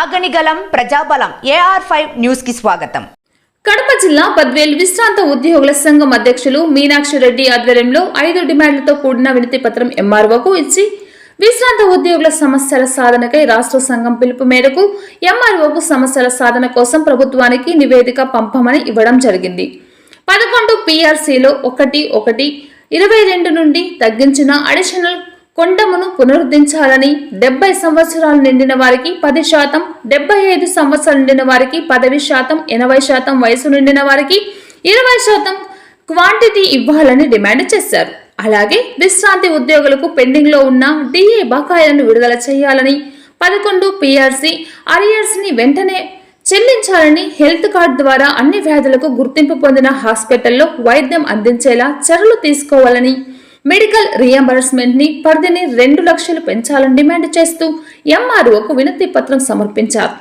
అగనిగలం ప్రజాబలం AR five న్యూస్కి స్వాగతం. కడప జిల్లా పద్వేలు విశ్రాంత ఉద్యోగుల సంఘం అధ్యక్షులు మీనాక్షి రెడ్డి ఆధ్వర్యంలో ఐదు డిమాండ్లతో కూడిన వినతి పత్రం ఎంఆర్ఓకు ఇచ్చి విశ్రాంత ఉద్యోగుల సమస్యల సాధనకై రాష్ట్ర సంఘం పిలుపు మేరకు ఎంఆర్ఓకు సమస్యల సాధన కోసం ప్రభుత్వానికి నివేదిక పంపమని ఇవ్వడం జరిగింది. పదకొండు పిఆర్సీలో ఒకటి ఒకటి ఇరవై రెండు నుండి తగ్గించిన అడిషనల్ కొండమును పునరుద్ధరించాలని డెబ్బై సంవత్సరాలు నిండిన వారికి పది శాతం డెబ్బై ఐదు సంవత్సరాలు నిండిన వారికి పదవి శాతం ఎనభై శాతం వయసు నిండిన వారికి ఇరవై శాతం క్వాంటిటీ ఇవ్వాలని డిమాండ్ చేశారు. అలాగే విశ్రాంతి ఉద్యోగులకు పెండింగ్లో ఉన్న డిఏ బకాయిలను విడుదల చేయాలని పదకొండు పిఆర్సీ అరియర్స్ని వెంటనే చెల్లించాలని హెల్త్ కార్డ్ ద్వారా అన్ని వ్యాధులకు గుర్తింపు పొందిన హాస్పిటల్లో వైద్యం అందించేలా చర్యలు తీసుకోవాలని మెడికల్ రియంబర్స్మెంట్ని పరిధిని రెండు లక్షలు పెంచాలని డిమాండ్ చేస్తూ ఎంఆర్ఓకు వినతి పత్రం సమర్పించారు.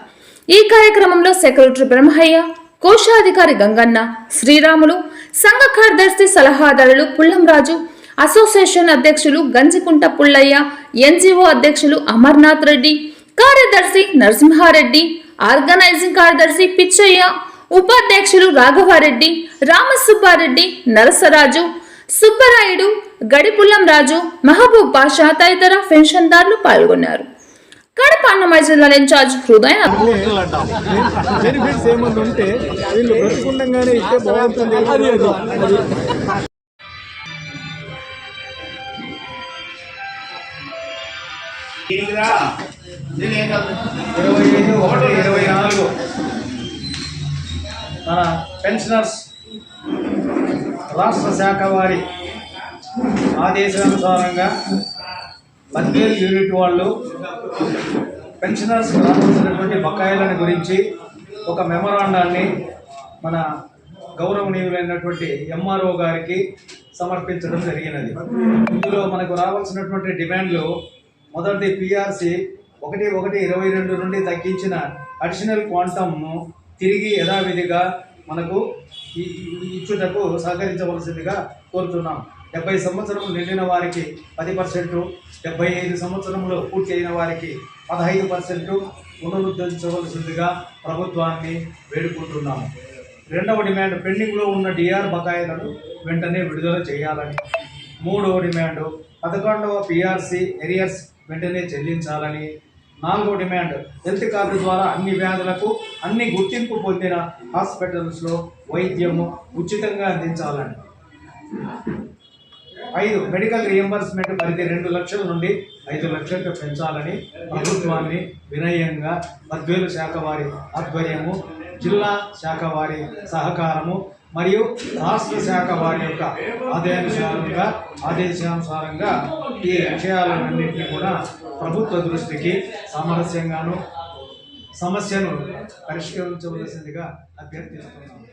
ఈ కార్యక్రమంలో సెక్రటరీ బ్రహ్మయ్య కోశాధికారి గంగన్న శ్రీరాములు సంఘ కార్యదర్శి సలహాదారులు పుల్లంరాజు అసోసియేషన్ అధ్యక్షులు గంజికుంట పుల్లయ్య ఎన్జిఓ అధ్యక్షులు అమర్నాథ్ రెడ్డి కార్యదర్శి నరసింహారెడ్డి ఆర్గనైజింగ్ కార్యదర్శి పిచ్చయ్య ఉపాధ్యక్షులు రాఘవారెడ్డి రామసుబ్బారెడ్డి నరసరాజు సుబ్బరాయుడు గడిపుల్లం రాజు మహబూబ్ బాషా తదితర పెన్షన్దారులు పాల్గొన్నారు. కడప అన్నమయ్య జిల్లాల ఇన్ఛార్జ్ హృదయ ఇరవై ఐదు ఒకటి ఇరవై నాలుగు. మన పెన్షనర్స్ రాష్ట్ర శాఖ వారి ఆదేశానుసారంగా పదివేలు యూనిట్ వాళ్ళు పెన్షనర్స్ రావాల్సినటువంటి బకాయిలను గురించి ఒక మెమరాండాన్ని మన గౌరవనీయులైనటువంటి ఎంఆర్ఓ గారికి సమర్పించడం జరిగినది. ఇందులో మనకు రావాల్సినటువంటి డిమాండ్లు మొదటిది పిఆర్సి ఒకటి ఒకటి ఇరవై రెండు నుండి తగ్గించిన అడిషనల్ క్వాంటమ్ను తిరిగి యథావిధిగా మనకు ఈ- ఇచ్చుటకు సహకరించవలసిందిగా కోరుతున్నాం. డెబ్బై సంవత్సరములు నిండిన వారికి పది పర్సెంటు డెబ్బై ఐదు సంవత్సరములు పూర్తి అయిన వారికి పదహైదు పర్సెంటు పునరుద్ధరించవలసిందిగా ప్రభుత్వాన్ని వేడుకుంటున్నాము. రెండవ డిమాండ్ పెండింగ్లో ఉన్న డిఆర్ బకాయిలను వెంటనే విడుదల చేయాలని. మూడవ డిమాండ్ పదకొండవ పిఆర్సి ఎరియర్స్ వెంటనే చెల్లించాలని. నాలుగో డిమాండ్. హెల్త్ కార్డు ద్వారా అన్ని వ్యాధులకు అన్ని గుర్తింపు పొందిన హాస్పిటల్స్లో వైద్యము ఉచితంగా అందించాలని ఐదు మెడికల్ రియంబర్స్మెంట్ పరిధి రెండు లక్షల నుండి ఐదు లక్షలకు పెంచాలని ప్రభుత్వాన్ని వినయంగా పద్వేలు శాఖ వారి ఆధ్వర్యము జిల్లా శాఖ వారి సహకారము మరియు రాష్ట్ర శాఖ వారి యొక్క ఆదేశానుసారంగా ఆదేశానుసారంగా ఈ విషయాలన్నింటినీ కూడా ప్రభుత్వ దృష్టికి సామరస్యంగాను సమస్యను పరిష్కరించవలసిందిగా అభ్యర్థిస్తున్నాను